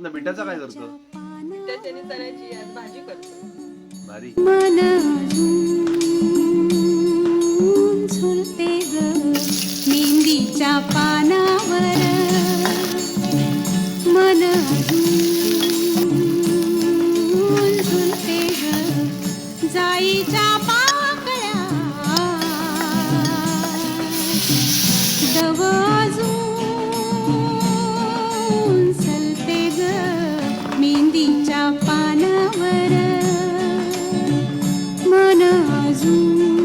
ना बिटाचा काय करतो? चण्याची आज भाजी करतो. भारी. मन अजून झुलते ग मेहंदीच्या पानावर पानावर. मन अजून